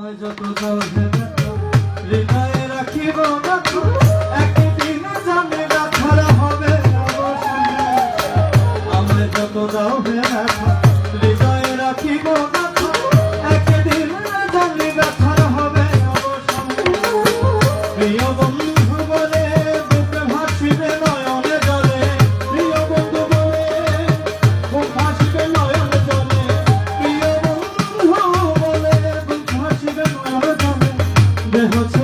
তোমায় যত দোষে হৃদয়ে রাখিব না একদিন জানে হবে আমায় যত দাও হে হৃদয়ে রাখিব না একদিন জানে ব্যথার হবে প্রিয় হচ্ছে